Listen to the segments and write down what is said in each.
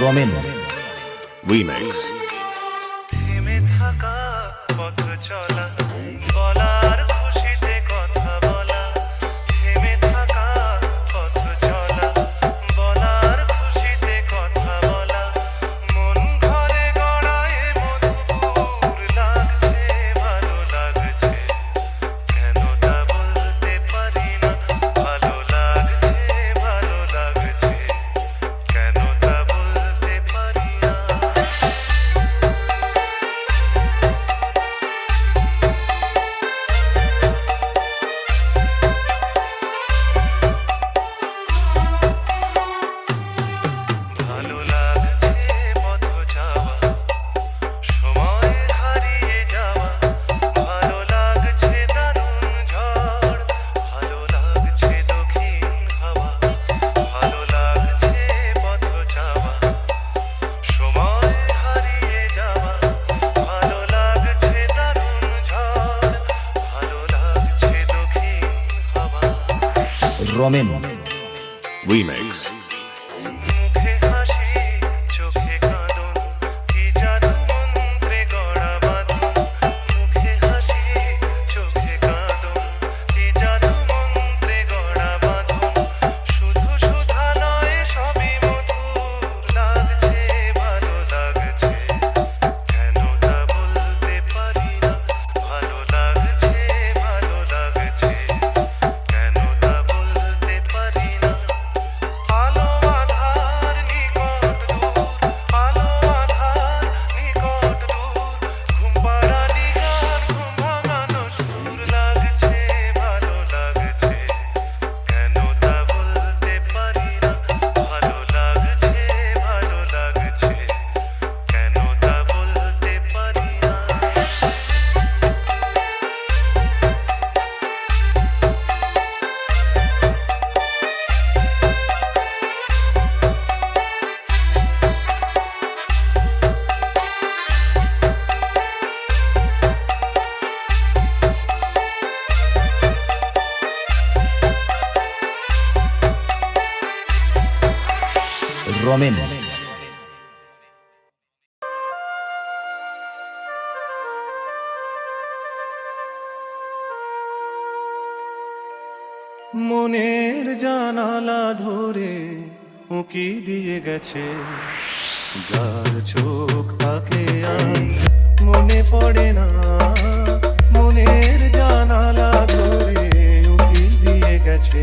Romero. Remix. Remix. Ramen. মনের জানালা ধরে উঁকি দিয়ে গেছে। যার চোখ তাকে আর মনে পড়ে না, মনের জানালা ধরে উঁকি দিয়ে গেছে।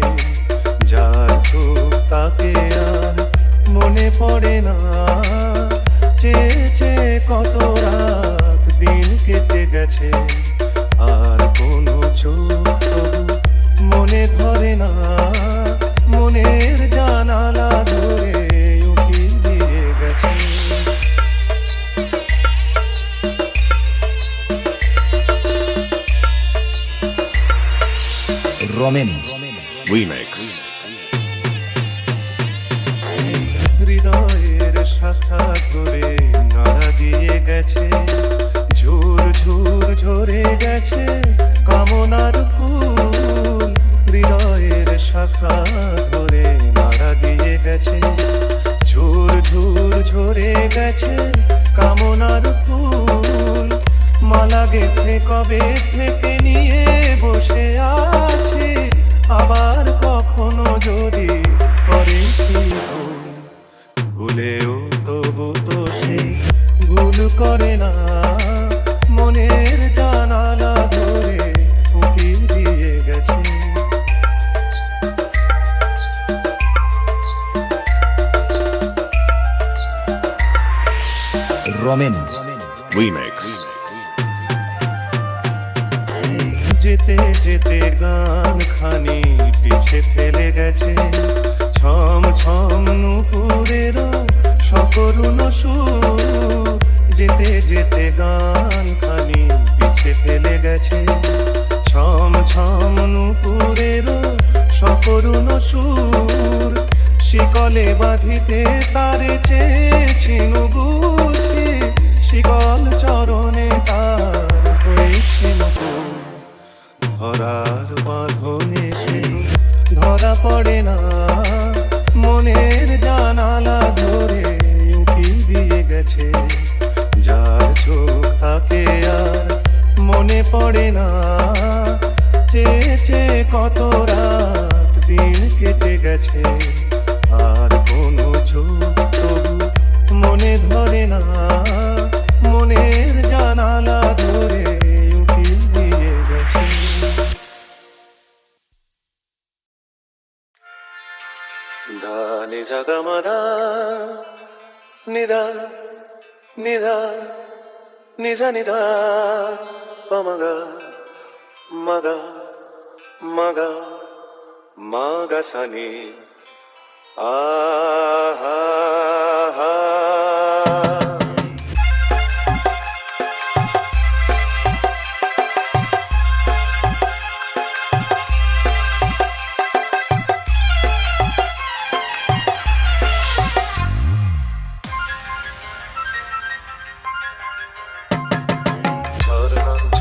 যার চোখ তাকে আর মনে পড়ে না। চেয়েছে কত রাত দিন কেটে গেছে। আর কোনো চোখ মনে ধরে না। মনের জানালা ধরে উকি দিয়ে গেছে। রমেন. ঝরে কামনার ফুল। হৃদয়ের শাখা ধরে মারা দিয়ে গেছে। ঝুর ঝুর ঝরে গেছে কামনার ফুল। মালা গেথে কবে থেকে রমেন। Remix. যেতে যেতে গান খানি পিছে ফেলে গেছে। ছম ছম নুপুরের সকরুণ সুর। যেতে যেতে গান খানি পিছে ফেলে গেছে। ছম ছম নুপুরের সকরুণ সুর। শিকলে বাঁধিতে তারে চেয়েছিল বুঝি। শিকল চরণে তার হয়েছিল ধরার বাঁধনে ধরা পড়ে না। মনের জানালা ধরে উঁকি দিয়ে গেছে। যার চোখ থাকে আর মনে পড়ে না। চেয়েছে কত রাত দিন কেটে গেছে। దాని జగమదా నిదా నిదా నిజ నిదా పమగ మగ మగ మగ సని ఆహా.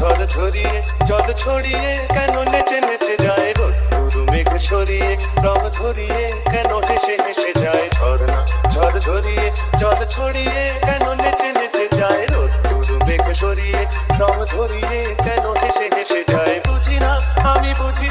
ঝড় ঝরিয়ে, জল ছড়িয়ে কেন নেচে নেচে যায় রোদ্দুর মেঘ ছড়িয়ে রং ধরিয়ে কেন হেসে হেসে যায় ঝরনা ঝড় ঝরিয়ে, জল ছড়িয়ে কেন নেচে নেচে যায় রোদ্দুর মেঘ সরিয়ে, রং ধরিয়ে কেন হেসে হেসে যায়? বুঝি না, আমি বুঝি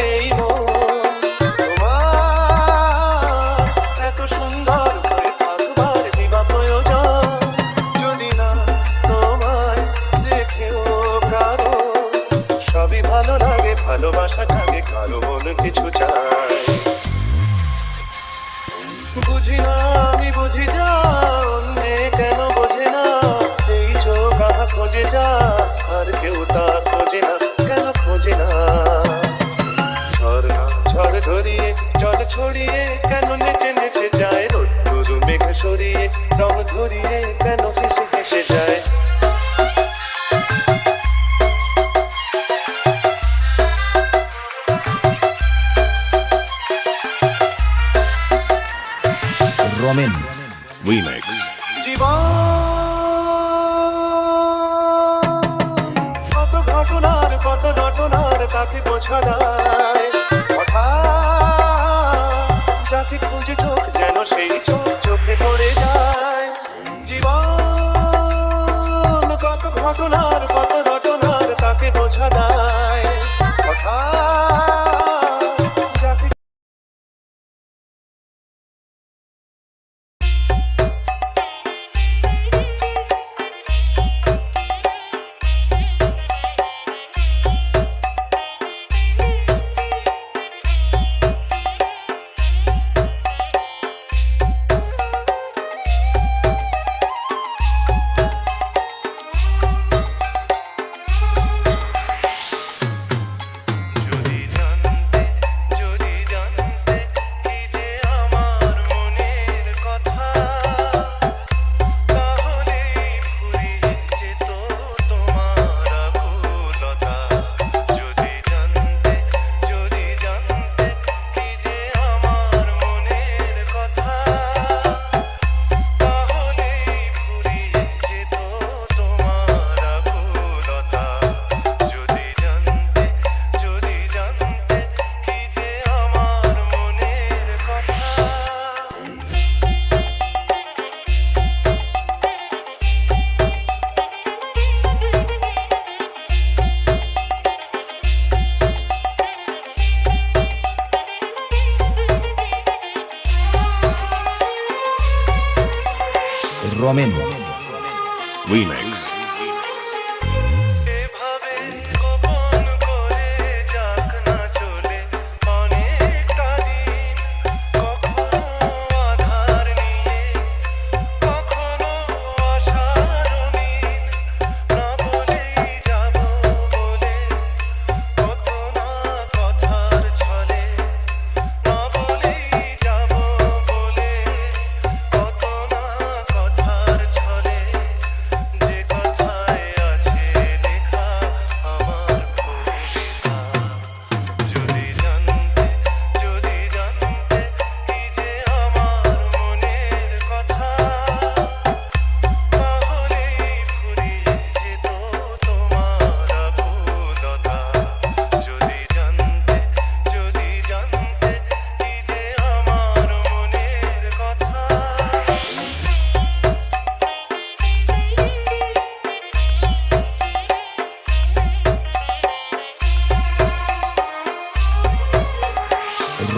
table. Don't look good, he ain't been no fishing.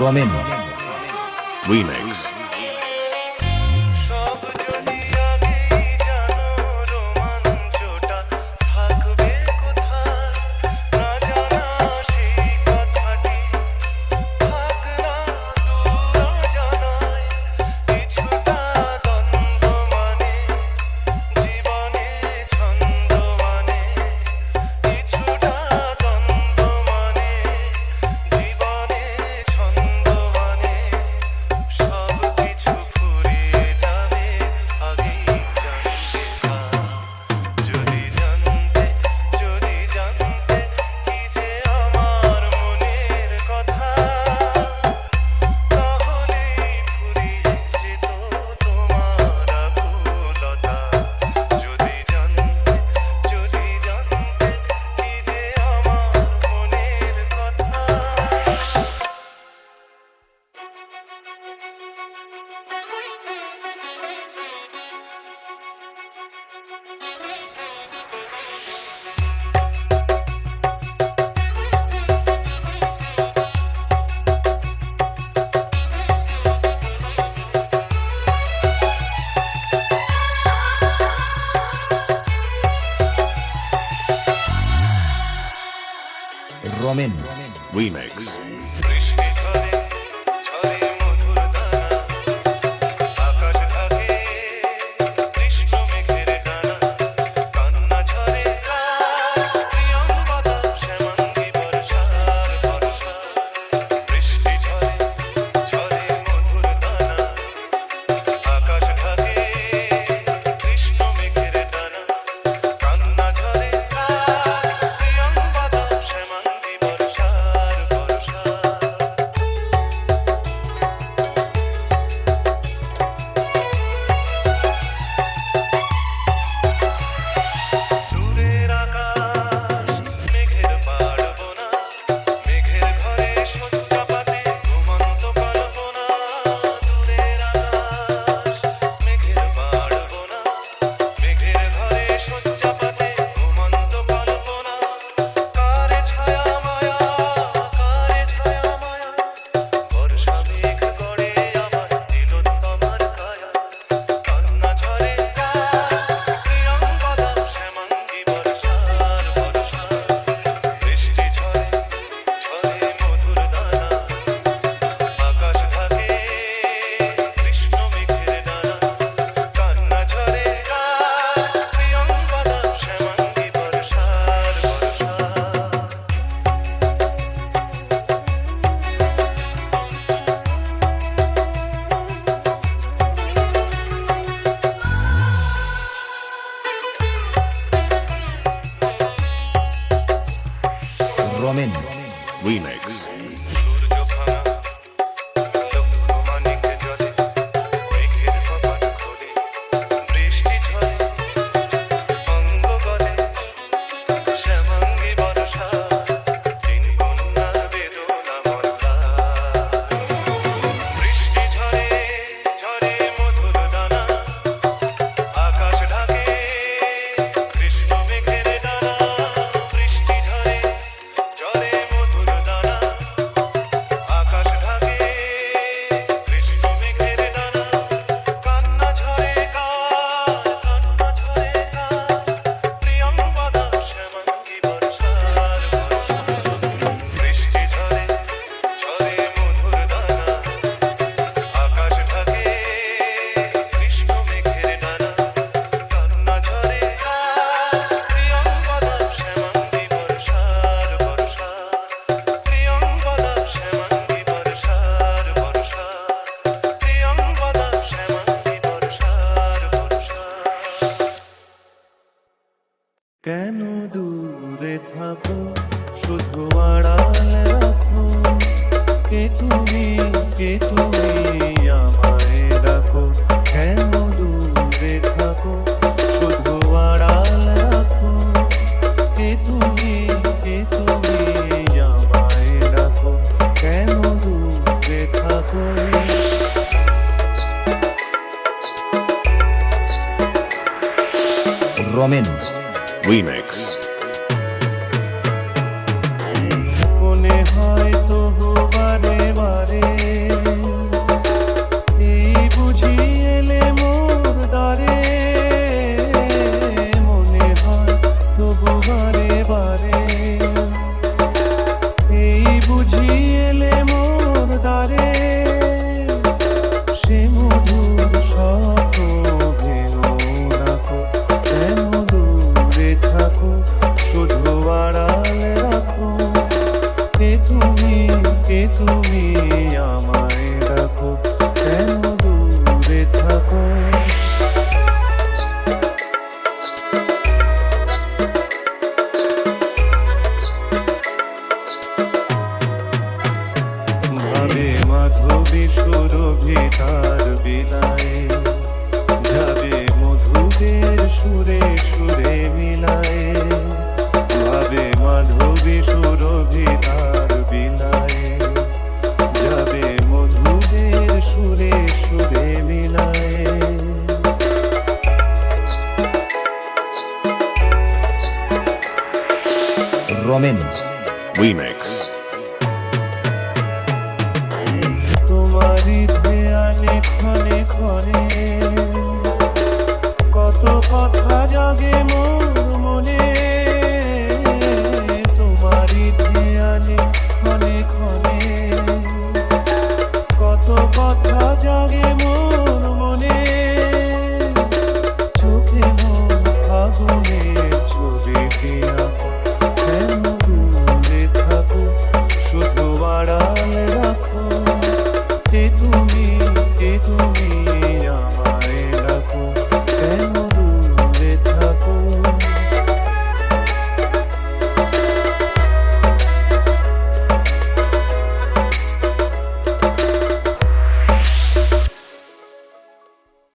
Ramen Remix.